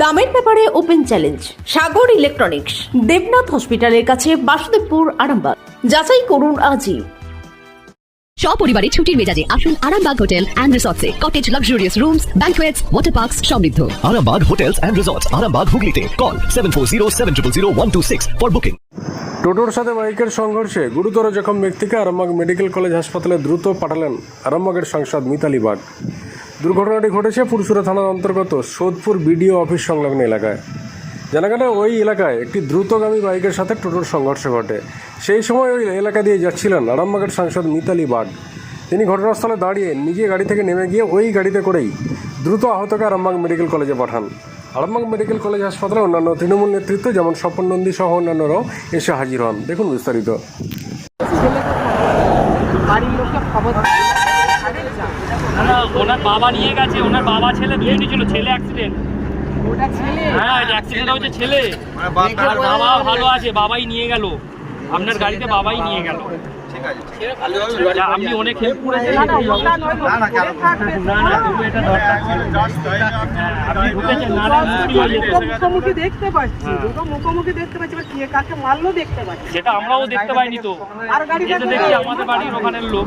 দামের ব্যাপারে open challenge Sagar electronics Debnath হসপিটালের কাছে বাসুদেবপুর আরামবাগ। যাচাই করুন আজই। সপরিবারে ছুটির মেজাজে আসুন Arambagh hotel and রিসর্টসে। Cottage luxurious rooms banquets water parks সমৃদ্ধ। Arambag Hotels and Resorts, Arambag Hooghly Call 740 for booking. টোটোর সাথে বাইকের সংঘর্ষে গুরুতর জখম ব্যক্তিকে আরামবাগ মেডিকেল কলেজ হাসপাতালে দ্রুত পাঠালেন আরামবাগের সাংসদ মিতালি বাগ। দুর্ঘটনাটি ঘটেছে পুরসুরা থানার অন্তর্গত সোদপুর বিডিও অফিস সংলগ্ন এলাকায়। জানা গেল ওই এলাকায় একটি দ্রুতগামী বাইকের সাথে টোটোর সংঘর্ষ ঘটে। সেই সময় ওই এলাকা দিয়ে যাচ্ছিলেন আরামবাগের সাংসদ মিতালি বাগ। তিনি ঘটনাস্থলে দাঁড়িয়ে নিজে গাড়ি থেকে নেমে গিয়ে ওই গাড়িতে করেই দ্রুত আহতকে আরামবাগ মেডিকেল কলেজে পাঠান। আরামবাগ মেডিকেল কলেজ হাসপাতালে অন্যান্য তৃণমূল নেতৃত্ব যেমন স্বপন নন্দী সহ অন্যান্যরাও এসে হাজির হন। দেখুন বিস্তারিত। না না ওনার বাবা নিয়ে গেছে ওনার বাবা ছেলে দুজনই ছিল ছেলে? অ্যাক্সিডেন্ট হ্যাঁ অ্যাক্সিডেন্ট হয়েছে ছেলে। আর বাবা ভালো আছে বাবাই নিয়ে গেল। আপনার গাড়িতে বাবাই নিয়ে গেল। যা, আপনি অনেক হেল্প করেছেন। মুখোমুখি দেখতে পাচ্ছি হ্যাঁ। মুখোমুখি দেখতে পাচ্ছি কাকে মারলো দেখতে পাচ্ছি। সেটা আমরাও দেখতে পাইনি তো। আর গাড়ি দেখি আমাদের বাড়ির ওখানের লোক।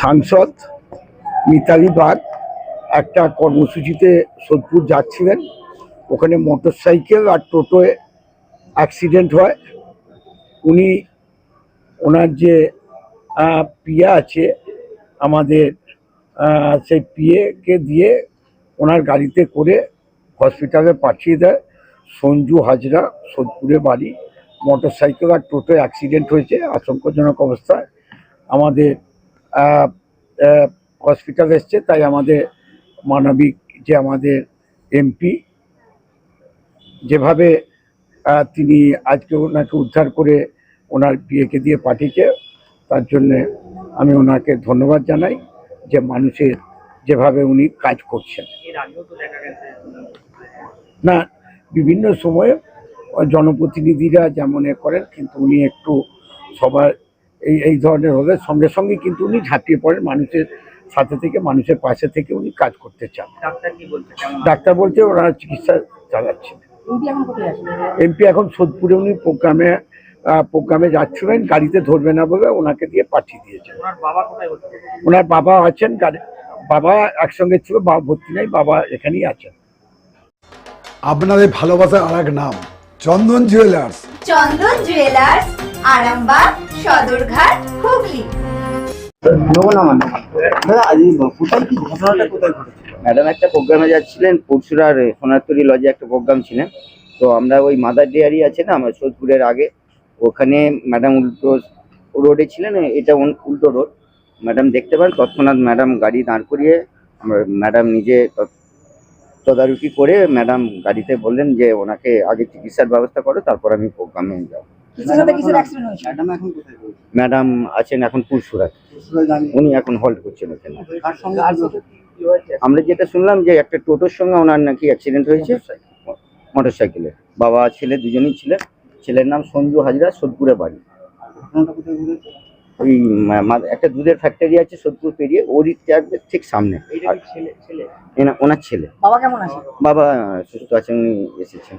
সাংসদ মিতালি বাগ একটা কর্মসূচিতে সোদপুর যাচ্ছিলেন। ওখানে মোটরসাইকেল আর টোটোয় অ্যাক্সিডেন্ট হয়। উনি ওনার যে পিয়া আছে, আমাদের সেই পিয়েকে দিয়ে ওনার গাড়িতে করে হসপিটালে পাঠিয়ে দেয়। সঞ্জু হাজরা, সোদপুরে বাড়ি। মোটরসাইকেল আর টোটো অ্যাক্সিডেন্ট হয়েছে, আশঙ্কাজনক অবস্থায়। আমাদের হসপিটাল এসছে তাই আমাদের মানবিক যে আমাদের এমপি যেভাবে তিনি আজকে ওনাকে উদ্ধার করে ওনার বিয়েকে দিয়ে পাঠিয়েছে তার জন্যে আমি ওনাকে ধন্যবাদ জানাই যে মানুষের যেভাবে উনি কাজ করছেন। না বিভিন্ন সময়ে জনপ্রতিনিধিরা যেমন এ করেন কিন্তু উনি একটু সবার এই এই ধরনের হলে সঙ্গে সঙ্গে কিন্তু উনি ঝাঁপিয়ে পড়েন মানুষের সাথে থেকে মানুষের পাশে থেকে উনি কাজ করতে চান। ডাক্তার কি বলছে? কেমন ডাক্তার বলছে ওনারা চিকিৎসা চালাচ্ছেন। এমপি এখন সোদপুরে উনি প্রোগ্রামে প্রোগ্রামে যাচ্ছিলেন গাড়িতে ধরবে না বলে ওনাকে দিয়ে পাঠিয়ে দিয়েছেন। ওনার বাবা কোথায় হচ্ছে ওনার বাবা আছেন গাড়ি বাবা একসঙ্গে ছিল বাবা ভর্তি নেই বাবা এখানেই আছেন। আপনাদের ভালোবাসার আর এক নাম Chandan jewellers. Chandan jewellers Arambag Sadarghat Hooghly. Madam একটা প্রোগ্রামে যাচ্ছিলেন পরশুরার সোনারতরি লজে একটা প্রোগ্রাম ছিলেন তো আমরা ওই মাদার ডেয়ারি আছে না আমার সোদপুরের আগে ওখানে ম্যাডাম উল্টো রোডে ছিলেন এটা উল্টো রোড। ম্যাডাম দেখতে পান তৎক্ষণাৎ ম্যাডাম গাড়ি দাঁড় করিয়ে আমার ম্যাডাম নিজে তদারকি করে ম্যাডাম গাড়িতে বললেন যে ওনাকে আগে চিকিৎসার ব্যবস্থা করো তারপর আমি প্রোগ্রামে যাব। ম্যাডাম আছেন এখন পুরসুরায়। উনি এখন হোল্ড করছেন ওখানে। আমরা যেটা শুনলাম যে একটা টোটোর সঙ্গে ওনার নাকি অ্যাক্সিডেন্ট হয়েছে। মোটর সাইকেলে বাবা ছেলে দুজনেই ছিলেন। ছেলের নাম সঞ্জু হাজরা সোদপুরে বাড়ি। ওই একটা দুধের ফ্যাক্টরি আছে সোদপুর পেরিয়ে ওরই ট্যাগ- ঠিক সামনে। ওনার ছেলে। বাবা কেমন আছে? বাবা সুস্থ আছেন উনি এসেছেন।